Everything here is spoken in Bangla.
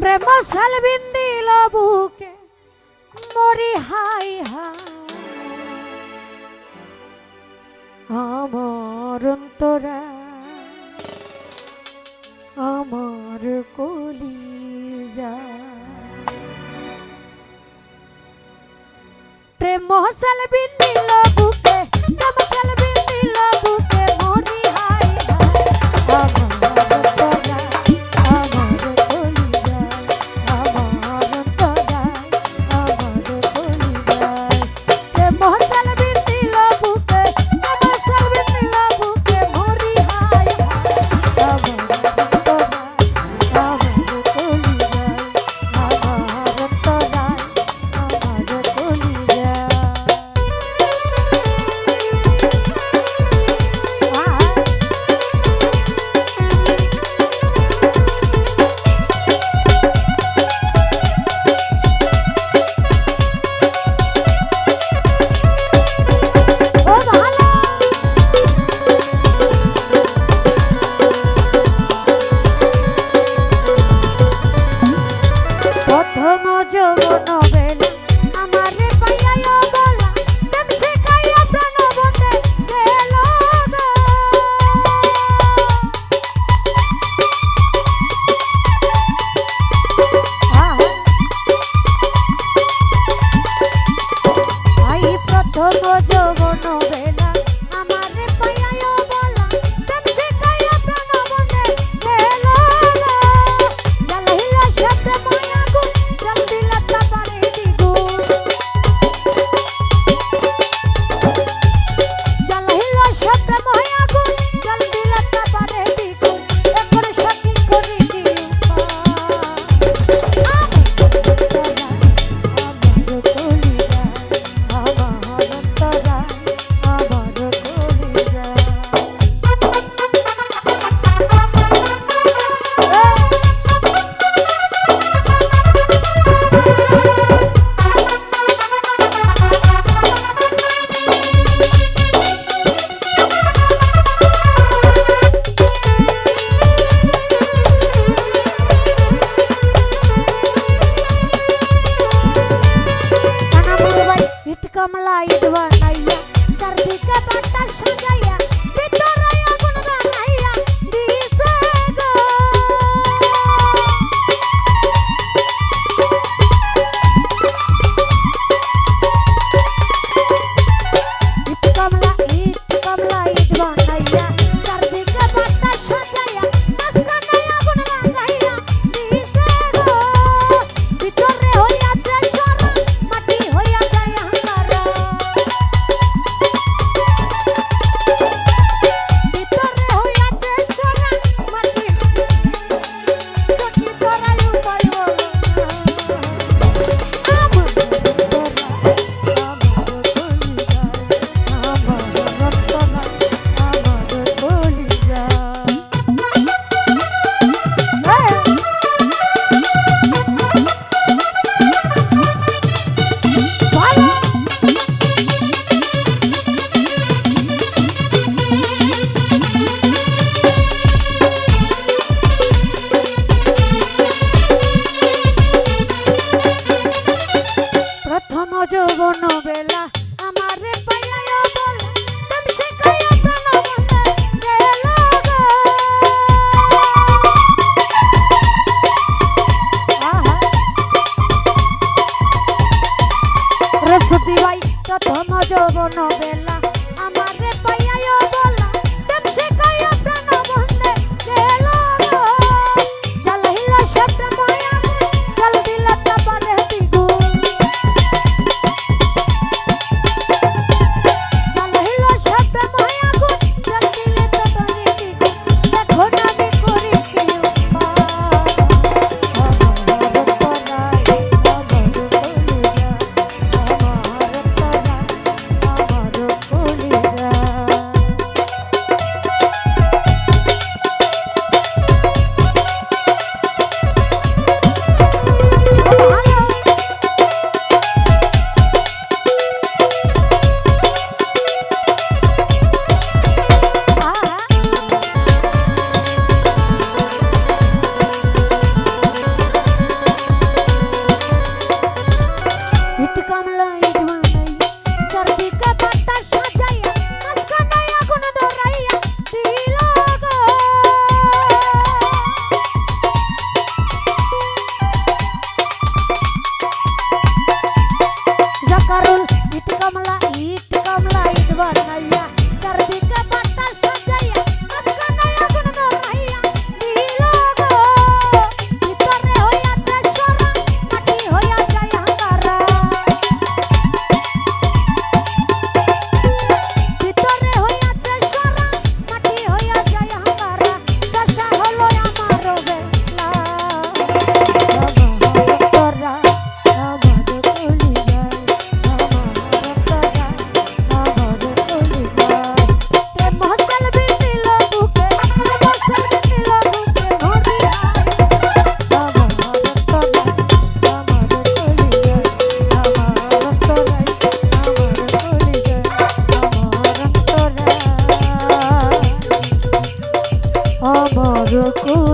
প্রেম সালবিন দিল বুকে মরি হাই হাই। আমার অন্তরা, আমার কলি যা প্রেম সালবিন দিল বুকে ভজ বনবে I'm. No. cool.